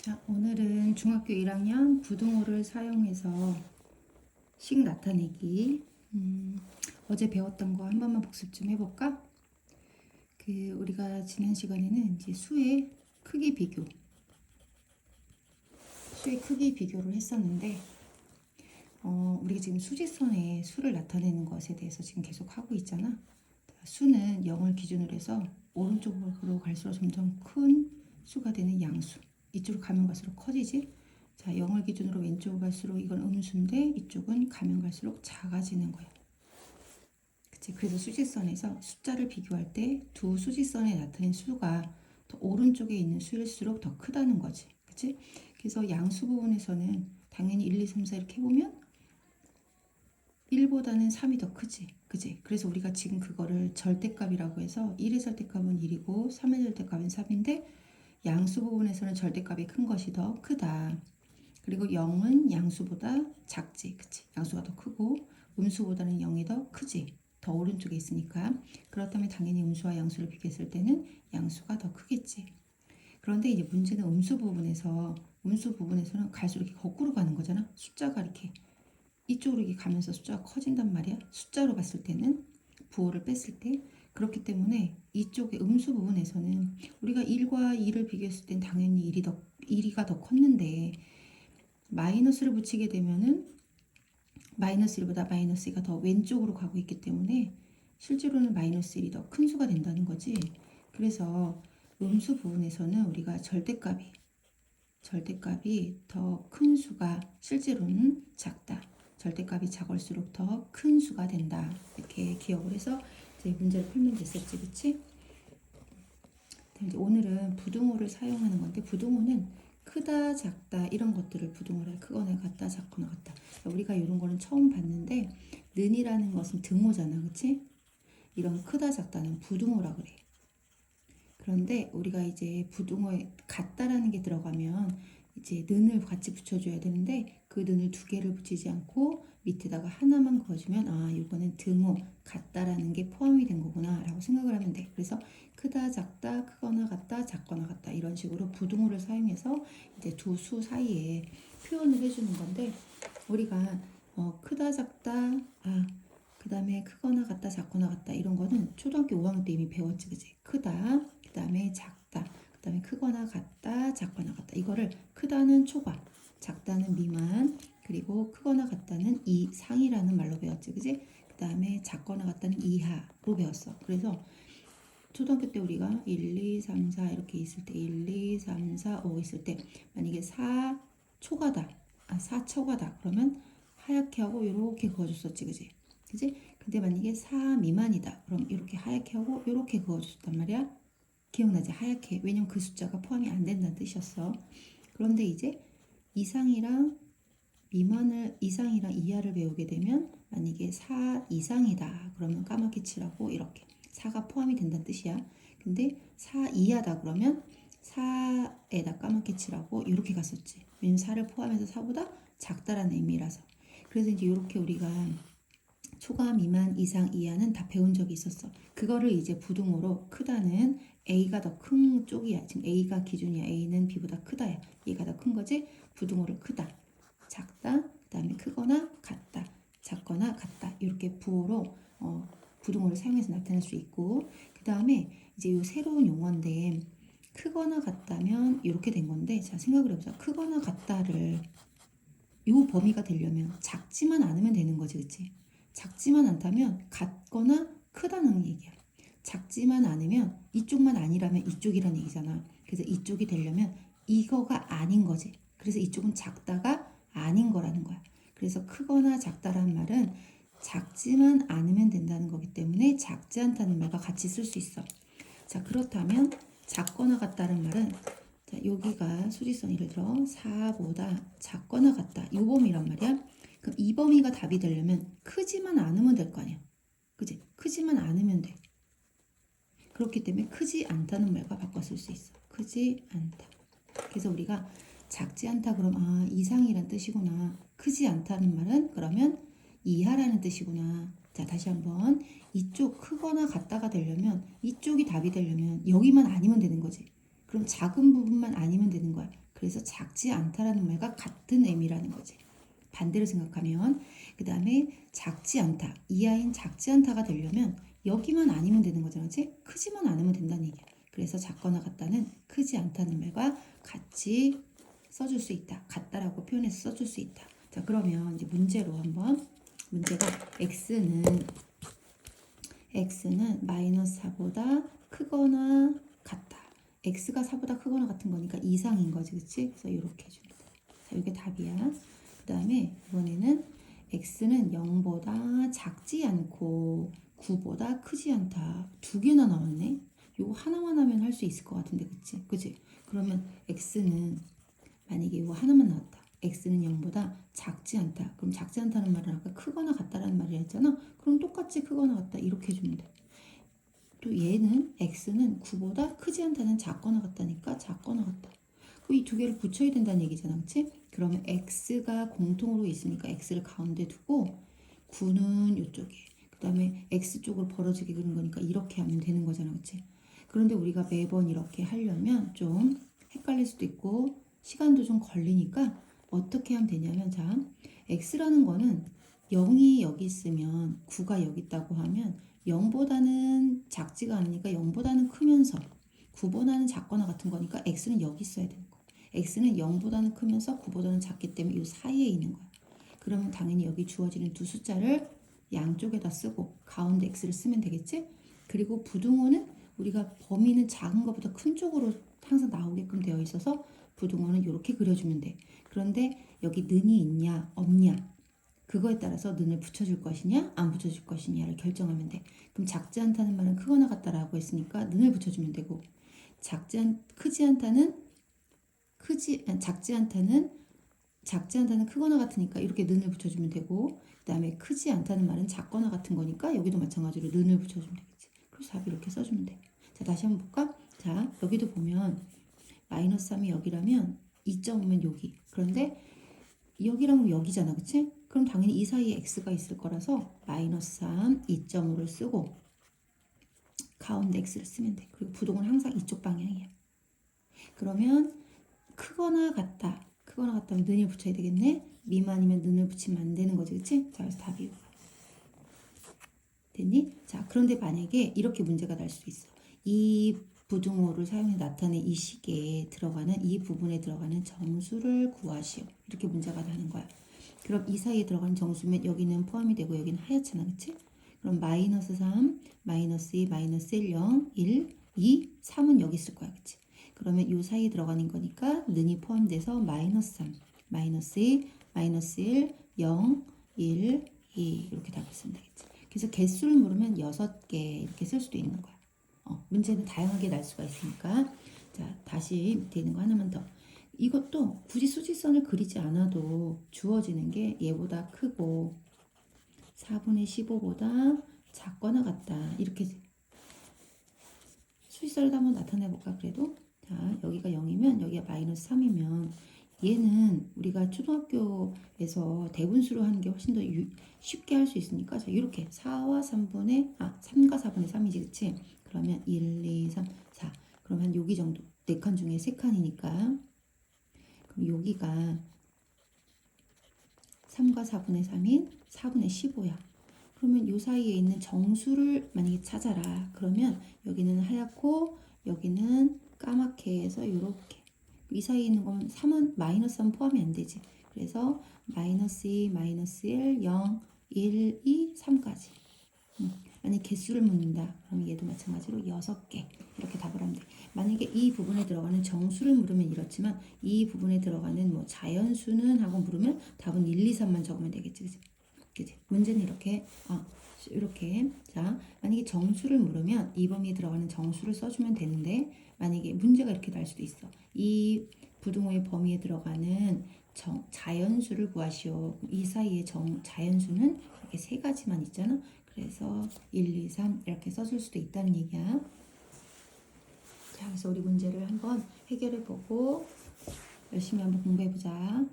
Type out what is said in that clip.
자, 오늘은 중학교 1학년 부등호를 사용해서 식 나타내기. 음, 어제 배웠던 거 한 번만 복습 좀 해볼까? 그 우리가 지난 시간에는 이제 수의 크기 비교, 수의 크기 비교를 했었는데, 어, 우리가 지금 수직선에 수를 나타내는 것에 대해서 지금 계속 하고 있잖아. 자, 수는 0을 기준으로 해서 오른쪽으로 갈수록 점점 큰 수가 되는 양수. 이쪽으로 가면 갈수록 커지지. 자, 0을 기준으로 왼쪽으로 갈수록 이건 음수인데 이쪽은 가면 갈수록 작아지는 거야. 그치? 그래서 수직선에서 숫자를 비교할 때 두 수직선에 나타낸 수가 더 오른쪽에 있는 수일수록 더 크다는 거지. 그치? 그래서 양수 부분에서는 당연히 1, 2, 3, 4 이렇게 해보면 1보다는 3이 더 크지. 그지? 그래서 우리가 지금 그거를 절대값이라고 해서 1의 절대값은 1이고 3의 절대값은 3인데 양수 부분에서는 절대값이 큰 것이 더 크다. 그리고 0은 양수보다 작지. 그치? 양수가 더 크고 음수보다는 0이 더 크지. 더 오른쪽에 있으니까. 그렇다면 당연히 음수와 양수를 비교했을 때는 양수가 더 크겠지. 그런데 이제 문제는 음수 부분에서 음수 부분에서는 갈수록 거꾸로 가는 거잖아. 숫자가 이렇게 이쪽으로 이렇게 가면서 숫자가 커진단 말이야. 숫자로 봤을 때는 부호를 뺐을 때 그렇기 때문에 이쪽의 음수 부분에서는 우리가 1과 2를 비교했을 땐 당연히 1이 더 1이가 더 컸는데 마이너스를 붙이게 되면은 마이너스 1보다 마이너스 2가 더 왼쪽으로 가고 있기 때문에 실제로는 마이너스 1이 더 큰 수가 된다는 거지. 그래서 음수 부분에서는 우리가 절대값이 절대값이 더 큰 수가 실제로는 작다. 절대값이 작을수록 더 큰 수가 된다. 이렇게 기억을 해서 이제 문제를 풀면 됐었지, 그치? 이제 오늘은 부등호를 사용하는 건데 부등호는 크다, 작다 이런 것들을 부등호를 크거나 같다, 작거나 같다. 우리가 이런 거는 처음 봤는데 는이라는 것은 등호잖아, 그치? 이런 크다, 작다는 부등호라 그래. 그런데 우리가 이제 부등호에 같다라는 게 들어가면 이제 는을 같이 붙여줘야 되는데 그 는을 두 개를 붙이지 않고 밑에다가 하나만 그어주면 아 이거는 등호 같다라는 게 포함이 된 거구나 라고 생각을 하면 돼. 그래서 크다 작다 크거나 같다 작거나 같다 이런 식으로 부등호를 사용해서 이제 두 수 사이에 표현을 해주는 건데 우리가 어, 크다 작다 아 그 다음에 크거나 같다 작거나 같다 이런 거는 초등학교 5학년 때 이미 배웠지 그지 크다 그 다음에 작다 그 다음에 크거나 같다 작거나 같다. 이거를 크다는 초과 작다는 미만 그리고 크거나 같다는 이상이라는 말로 배웠지 그지? 그 다음에 작거나 같다는 이하로 배웠어. 그래서 초등학교 때 우리가 1, 2, 3, 4 이렇게 있을 때 1, 2, 3, 4, 5 있을 때 만약에 4 초과다 아 4 초과다 그러면 하얗게 하고 이렇게 그어줬었지 그지? 그지? 근데 만약에 4 미만이다 그럼 이렇게 하얗게 하고 이렇게 그어줬단 말이야 기억나지? 하얗게. 왜냐면 그 숫자가 포함이 안 된다는 뜻이었어. 그런데 이제 이상이랑 미만을 이상이랑 이하를 배우게 되면 만약에 4 이상이다. 그러면 까맣게 칠하고 이렇게 4가 포함이 된다는 뜻이야. 근데 4 이하다 그러면 4에다 까맣게 칠하고 이렇게 갔었지. 왜냐면 4를 포함해서 4보다 작다라는 의미라서. 그래서 이제 이렇게 우리가 초과 미만 이상 이하는 다 배운 적이 있었어. 그거를 이제 부등호로 크다는 A가 더 큰 쪽이야. 지금 A가 기준이야. A는 B보다 크다야. 얘가 더 큰 거지? 부등호를 크다. 작다. 그 다음에 크거나 같다. 작거나 같다. 이렇게 부호로 어, 부등호를 사용해서 나타낼 수 있고 그 다음에 이제 요 새로운 용어인데 크거나 같다면 이렇게 된 건데 자 생각을 해보자. 크거나 같다를 요 범위가 되려면 작지만 않으면 되는 거지 그치 작지만 않다면 같거나 크다는 얘기야 작지만 않으면 이쪽만 아니라면 이쪽이란 얘기잖아 그래서 이쪽이 되려면 이거가 아닌 거지 그래서 이쪽은 작다가 아닌 거라는 거야 그래서 크거나 작다라는 말은 작지만 않으면 된다는 거기 때문에 작지 않다는 말과 같이 쓸 수 있어. 자, 그렇다면 작거나 같다는 말은 자, 여기가 수직선 예를 들어 4보다 작거나 같다. 이 범위란 말이야. 그럼 이 범위가 답이 되려면 크지만 않으면 될 거 아니야. 그지? 크지만 않으면 돼. 그렇기 때문에 크지 않다는 말과 바꿔 쓸 수 있어. 크지 않다. 그래서 우리가 작지 않다 그럼 아 이상이란 뜻이구나. 크지 않다는 말은 그러면 이하라는 뜻이구나. 자, 다시 한번 이쪽 크거나 같다가 되려면 이쪽이 답이 되려면 여기만 아니면 되는 거지. 그럼 작은 부분만 아니면 되는 거야. 그래서 작지 않다라는 말과 같은 의미라는 거지. 반대로 생각하면 그 다음에 작지 않다. 이 아이는 작지 않다가 되려면 여기만 아니면 되는 거잖아. 그치? 크지만 않으면 된다는 얘기야. 그래서 작거나 같다는 크지 않다는 말과 같이 써줄 수 있다. 같다라고 표현해서 써줄 수 있다. 자 그러면 이제 문제로 한번 문제가 x는 x는 마이너스 4보다 크거나 같다. x가 4보다 크거나 같은 거니까 이상인 거지, 그치? 그래서 이렇게 해줍니다. 자, 이게 답이야. 그 다음에 이번에는 x는 0보다 작지 않고 9보다 크지 않다. 두 개나 나왔네. 요거 하나만 하면 할 수 있을 것 같은데, 그치? 그치? 그러면 x는 만약에 이거 하나만 나왔다. x는 0보다 작지 않다. 그럼 작지 않다는 말은 아까 크거나 같다라는 말이라 했잖아. 그럼 똑같이 크거나 같다 이렇게 해주면 돼. 또 얘는 x는 9보다 크지 않다는 작거나 같다니까 작거나 같다. 그이두 개를 붙여야 된다는 얘기잖아, 그렇지? 그러면 x가 공통으로 있으니까 x를 가운데 두고 9는 이쪽에, 그 다음에 x 쪽으로 벌어지게 그린 거니까 이렇게 하면 되는 거잖아, 그렇지? 그런데 우리가 매번 이렇게 하려면 좀 헷갈릴 수도 있고 시간도 좀 걸리니까 어떻게 하면 되냐면 자 x라는 거는 0이 여기 있으면 9가 여기 있다고 하면 0보다는 작지가 않으니까 0보다는 크면서 9보다는 작거나 같은 거니까 x는 여기 있어야 거야. X는 0보다는 크면서 9보다는 작기 때문에 이 사이에 있는 거야. 그러면 당연히 여기 주어지는 두 숫자를 양쪽에다 쓰고 가운데 x를 쓰면 되겠지? 그리고 부등호는 우리가 범위는 작은 것보다 큰 쪽으로 항상 나오게끔 되어 있어서 부등호는 이렇게 그려주면 돼. 그런데 여기 는이 있냐 없냐 그거에 따라서 는을 붙여줄 것이냐 안 붙여줄 것이냐를 결정하면 돼. 그럼 작지 않다는 말은 크거나 같다라고 했으니까 는을 붙여주면 되고 작지 않 크지 않다는 크지 아, 작지 않다는 작지 않다는 크거나 같으니까 이렇게 는을 붙여주면 되고 그 다음에 크지 않다는 말은 작거나 같은 거니까 여기도 마찬가지로 는을 붙여주면 되겠지. 그래서 답이 이렇게 써주면 돼. 자 다시 한번 볼까? 자 여기도 보면 마이너스 3이 여기라면 2.5면 여기. 그런데 여기라면 여기잖아. 그치? 그럼 당연히 이 사이에 x가 있을 거라서 마이너스 3, 2.5를 쓰고 가운데 x를 쓰면 돼. 그리고 부동은 항상 이쪽 방향이야. 그러면 크거나 같다. 크거나 같다면 는을 붙여야 되겠네. 미만이면 는을 붙이면 안 되는 거지. 그치? 자, 그래서 답이 이거야. 됐니? 자, 그런데 만약에 이렇게 문제가 날수 있어. 이 부등호를 사용해 나타낸 이 식에 들어가는 이 부분에 들어가는 정수를 구하시오. 이렇게 문제가 나는 거야. 그럼 이 사이에 들어가는 정수면 여기는 포함이 되고 여기는 하얗잖아. 그치? 그럼 마이너스 3, 마이너스 2, 마이너스 1, 0, 1, 2, 3은 여기 있을 거야. 그치? 그러면 이 사이에 들어가는 거니까 는이 포함돼서 마이너스 3, 마이너스 2, 마이너스 1, 0, 1, 2 이렇게 답을 쓰면 되겠지. 그래서 개수를 물으면 6개 이렇게 쓸 수도 있는 거야. 어, 문제는 다양하게 날 수가 있으니까 자 다시 밑에 있는 거 하나만 더 이것도 굳이 수직선을 그리지 않아도 주어지는 게 얘보다 크고 4분의 15보다 작거나 같다 이렇게 수직선을 한번 나타내 볼까 그래도 자 여기가 0이면 여기가 마이너스 3이면 얘는 우리가 초등학교에서 대분수로 하는 게 훨씬 더 유, 쉽게 할 수 있으니까 자 이렇게 4와 3분의 아 3과 4분의 3이지 그치 그러면 1, 2, 3, 4. 그러면 여기 정도. 네칸 중에 세 칸이니까. 그럼 여기가 3과 4분의 3인 4분의 15야. 그러면 요 사이에 있는 정수를 만약에 찾아라. 그러면 여기는 하얗고 여기는 까맣게 해서 이렇게. 이 사이에 있는 건 3은 마이너스 3 포함이 안 되지. 그래서 마이너스 2, 마이너스 1, 0, 1, 2, 3까지. 음. 만약 개수를 묻는다. 그럼 얘도 마찬가지로 6개 이렇게 답을 하면 돼. 만약에 이 부분에 들어가는 정수를 물으면 이렇지만 이 부분에 들어가는 뭐 자연수는 하고 물으면 답은 1, 2, 3만 적으면 되겠지. 그치? 그치? 문제는 이렇게 아, 이렇게 자 만약에 정수를 물으면 이 범위에 들어가는 정수를 써주면 되는데 만약에 문제가 이렇게 날 수도 있어. 이 부등호의 범위에 들어가는 정, 자연수를 구하시오. 이 사이에 정, 자연수는 이렇게 세 가지만 있잖아. 그래서 1, 2, 3 이렇게 써줄 수도 있다는 얘기야. 자, 그래서 우리 문제를 한번 해결해 보고 열심히 한번 공부해 보자.